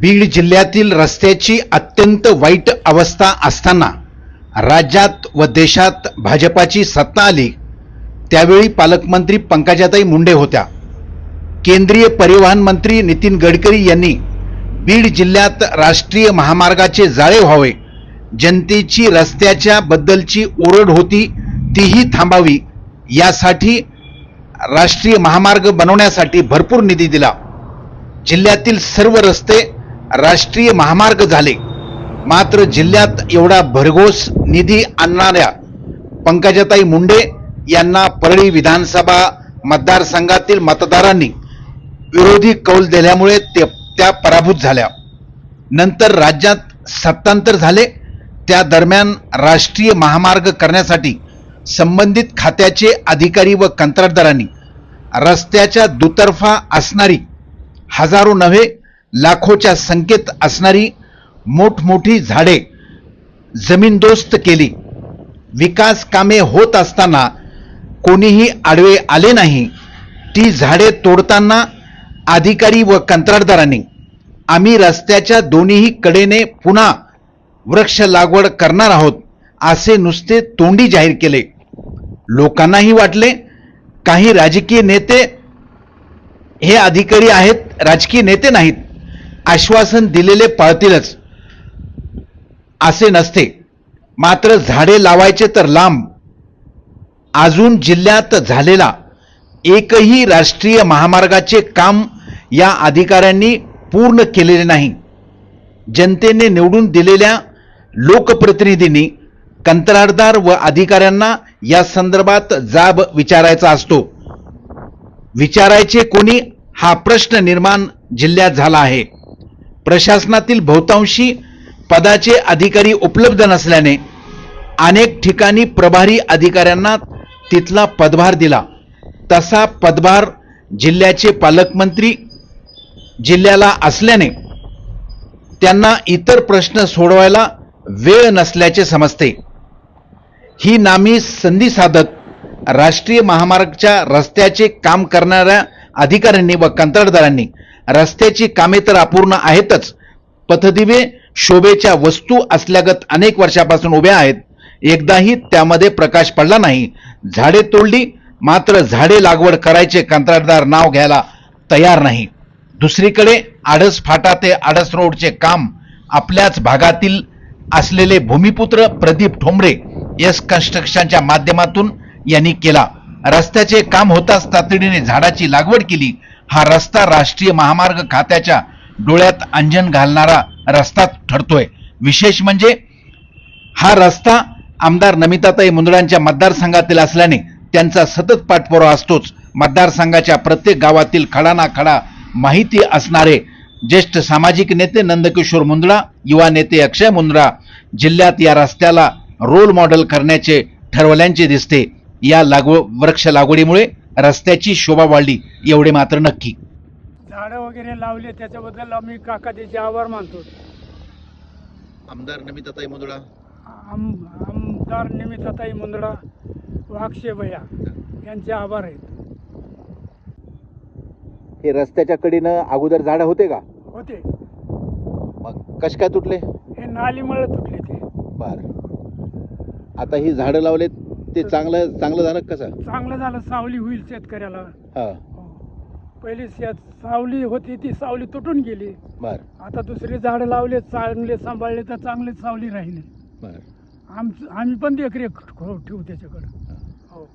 बीड जिल्ह्यातील रस्त्याची अत्यंत वाईट अवस्था असताना राज्यात व देशात भाजपाची सत्ता आली त्यावेळी पालकमंत्री पंकजाताई मुंडे होत्या. केंद्रीय परिवहन मंत्री नितीन गडकरी यांनी बीड जिल्ह्यात राष्ट्रीय महामार्गाचे जाळे व्हावे जनतेची रस्त्याच्या बद्दलची ओरड होती तीही थांबावी यासाठी राष्ट्रीय महामार्ग बनवण्यासाठी भरपूर निधी दिला. जिल्ह्यातील सर्व रस्ते राष्ट्रीय महामार्ग झाले. मात्र जिल्ह्यात एवढा भरघोस निधी आणणाऱ्या पंकजाताई मुंडे यांना परळी विधानसभा मतदारसंघातील मतदारांनी विरोधी कौल दिल्यामुळे ते त्या पराभूत झाल्या. नंतर राज्यात सत्तांतर झाले. त्या दरम्यान राष्ट्रीय महामार्ग करण्यासाठी संबंधित खात्याचे अधिकारी व कंत्राटदारांनी रस्त्याच्या दुतर्फा असणारी हजारो नव्हे लाखोच्या संख्येत असणारी मोठमोठी झाडे जमीनदोस्त केली. विकास कामे होत असताना कोणीही आडवे आले नाही. ती झाडे तोडताना अधिकारी व कंत्राटदारांनी आम्ही रस्त्याच्या दोन्ही कडेने पुन्हा वृक्ष लागवड करणार आहोत असे नुसते तोंडी जाहीर केले. लोकांनाही वाटले काही राजकीय नेते हे अधिकारी आहेत राजकीय नेते नाहीत. आश्वासन दिलेले पाळतीलच. असे नसते. मात्र झाडे लावायचे तर लांब. अजून जिल्ह्यात झालेला एकही राष्ट्रीय महामार्गाचे काम या अधिकाऱ्यांनी पूर्ण केलेले नाही. जनतेने निवडून दिलेल्या लोकप्रतिनिधींनी कंत्राटदार व अधिकाऱ्यांना या संदर्भात जाब विचारायचा असतो. विचारायचे कोणी हा प्रश्न निर्माण जिल्ह्यात झाला आहे. प्रशासनातील बहुतांशी पदाचे अधिकारी उपलब्ध नसल्याने अनेक ठिकाणी प्रभारी अधिकाऱ्यांना तिथला पदभार दिला. तसा पदभार जिल्ह्याचे पालकमंत्री जिल्ह्याला असल्याने त्यांना इतर प्रश्न सोडवायला वेळ नसल्याचे समजते. ही नामी संधी साधत राष्ट्रीय महामार्गच्या रस्त्याचे काम करणाऱ्या अधिकाऱ्यांनी व कंत्राटदारांनी रस्त्याची कामे तर अपूर्ण आहेतच. पथदिवे शोभेच्या वस्तू असल्यागत अनेक वर्षापासून उभ्या आहेत. एकदाही त्यामध्ये प्रकाश पडला नाही. झाडे तोडली मात्र झाडे लागवड करायचे कंत्राटदार नाव घ्यायला तयार नाही. दुसरीकडे आडस फाटा ते आडस रोडचे काम आपल्याच भागातील असलेले भूमिपुत्र प्रदीप ठोंबरे एस कन्स्ट्रक्शनच्या माध्यमातून यांनी केला. रस्त्याचे काम होताच तातडीने झाडाची लागवड केली. हा रस्ता राष्ट्रीय महामार्ग खात्याच्या डोळ्यात अंजन घालणारा रस्ता ठरतोय. विशेष म्हणजे हा रस्ता आमदार नमिताताई मुंदडांच्या मतदारसंघातील असल्याने त्यांचा सतत पाठपुरावा असतोच. मतदारसंघाच्या प्रत्येक गावातील खडा ना खडा माहिती असणारे ज्येष्ठ सामाजिक नेते नंदकिशोर मुंदडा युवा नेते अक्षय मुंदडा जिल्ह्यात या रस्त्याला रोल मॉडेल करण्याचे ठरवल्याचे दिसते. या लागव वृक्ष लागवडीमुळे रस्त्याची शोभा वाढली एवढे मात्र नक्की. झाडं वगैरे लावले त्याच्याबद्दल आम्ही काका त्याचे आभार मानतो. आमदार नमिताताई मुंदडा. आम आमदार निमित्ताताई मुंदडा वाक्षे भैया यांचे आभार आहेत. हे रस्त्याच्या कडेनं अगोदर झाडं होते का? होते. मग कश काय तुटले? हे नालीमुळे तुटले ते. बर. आता ही झाडं लावलेत ते चांगलं चांगलं झालं कसं? चांगलं झालं सावली होईल शेतकऱ्याला. हा. हो. पहिली शेत सावली होती ती सावली तुटून गेली. बर. आता दुसरी झाडं लावले चांगले सांभाळले तर चांगले सावली राहिली. बर. आमचं आम्ही पण देखरेख ठेवू त्याच्याकडं. हो.